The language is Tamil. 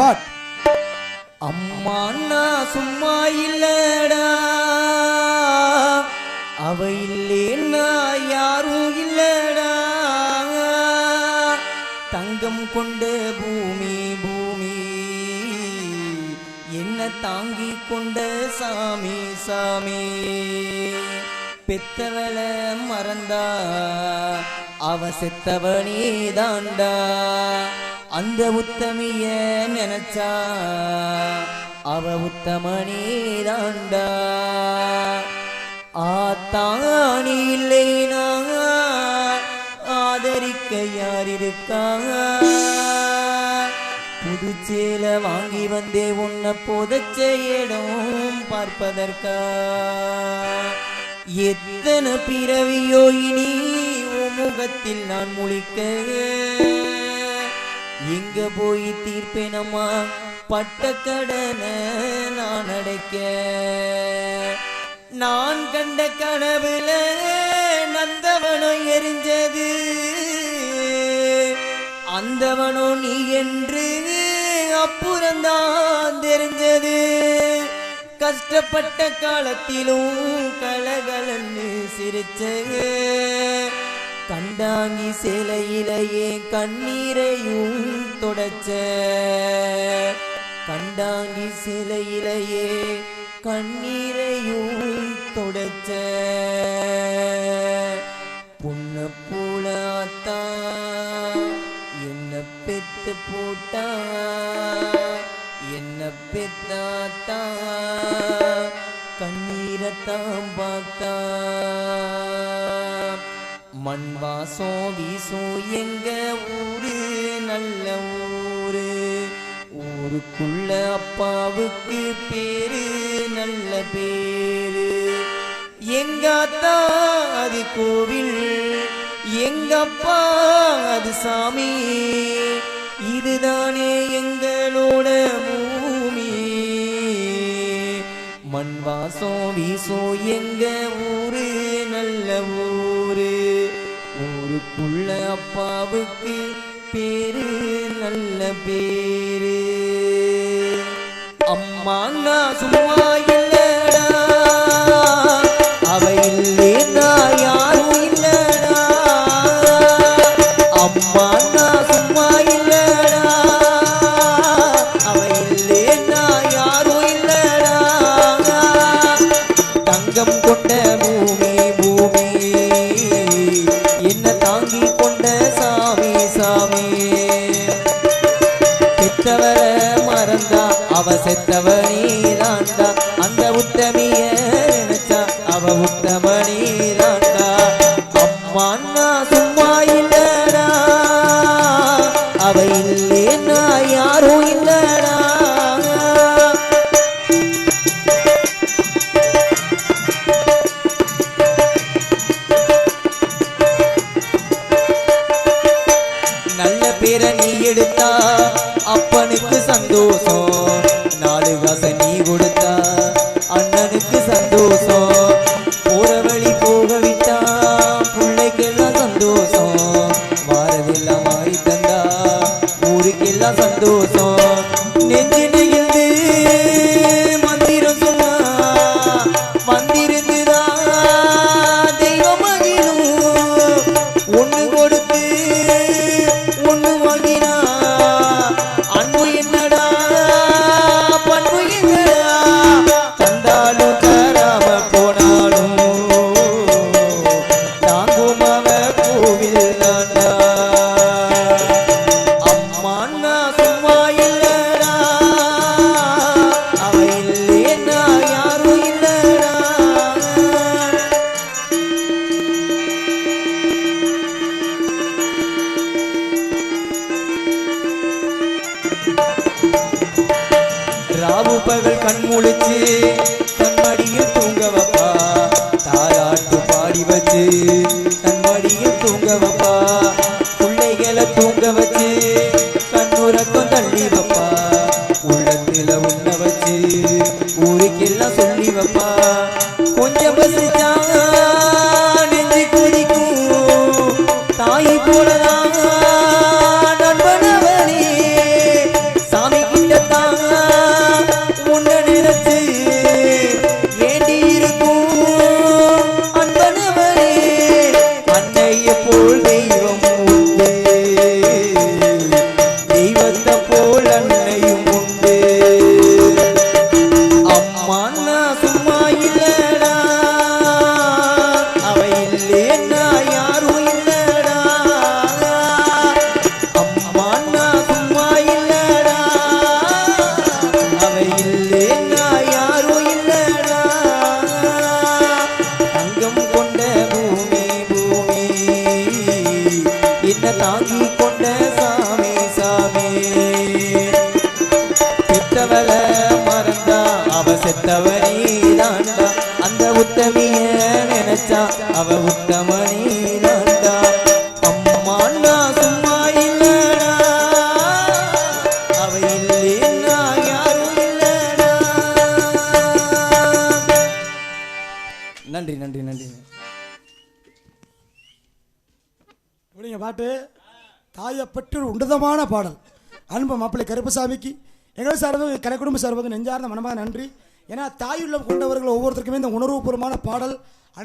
பாட் அம்மா நான் சும்மா இல்லடா. அவ இல்லேன்னா யாரும் இல்லடா. தங்கம் கொண்ட பூமி பூமி. என்ன தாங்கி கொண்ட சாமி சாமி. பெத்தவள மறந்தா அவ செத்தவனே தாண்டா அந்த உத்தமிய நினைச்சா அவ உத்தமனே தாண்டா. ஆத்தாணி இல்லை நான் ஆதரிக்க யார் இருக்காங்க புதுச்சேல வாங்கி வந்தே உன்னை புதைச்ச இடம் பார்ப்பதற்கா? எத்தனை பிறவியோ இனி உன் முகத்தில் நான் முழிக்க? எங்க போய் தீர்ப்பேனம்மா? பட்ட கடனை நான் அடைக்க. நான் கண்ட கனவுல நந்தவனம் எரிஞ்சது. அந்தவனோ நீ என்று அப்புறம்தான் தெரிஞ்சது. கஷ்டப்பட்ட காலத்திலும் கலகலன்னு சிரிச்சது. கண்டாங்கி சேலையிலேயே கண்ணீரையும் தொடச்ச. கண்டாங்கி சிலையிலேயே கண்ணீரையும் தொடச்ச. புண்ண பூலாத்தா என்ன பெத்து போட்டா என்ன பெத்தாத்தா கண்ணீரத்தான் பார்த்தா. மண் வாசம் வீசும் எங்க ஊரு? நல்ல ஊரு. ஊருக்குள்ள அப்பாவுக்கு பேரு நல்ல பேரு. எங்காத்தா அது கோவில் எங்கப்பா அது சாமி. இதுதானே எங்களோட பூமி. மண் வாசம் வீசும் புள்ள அப்பாவுக்கு பேரு நல்ல பேரு. அம்மா நான் சும்மா செத்தவர மறந்தா அவ செத்தவனே தாண்டா கண் முழிச்சு தன் மடியில் தூங்க வைப்பா. தாலாட்டு பாடி வச்சு தன் மடியில் தூங்க வைப்பா. பிள்ளைகளை தூங்க வச்சு கண்ணுறக்கம் தள்ளி வைப்பா. உள்ளத்துல உண்ண வச்சு ஊருக்கெல்லாம் சொல்லி வைப்பா. கொஞ்சம் பசிச்சா மறந்தா. அவ செத்தவனே தாண்டா. அந்த உத்தமிய நினைச்சா அவ உத்தமனே தாண்டா. சும்மா இல்லடா. அவ இல்லைன்னா யாரும் இல்லடா. நன்றி நன்றி நன்றி. பாட்டு. தாயை பெற்று உன்னதமான பாடல். அன்பு மாப்பிள்ளை கருப்பசாமிக்கு. எங்கள் சார்பாக கலை குடும்ப சார்பாக நெஞ்சார்ந்த மனமாக நன்றி. ஏன்னா தாயுள்ளம் கொண்டவர்கள் ஒவ்வொருத்தருக்குமே இந்த உணர்வுபூர்வமான பாடல்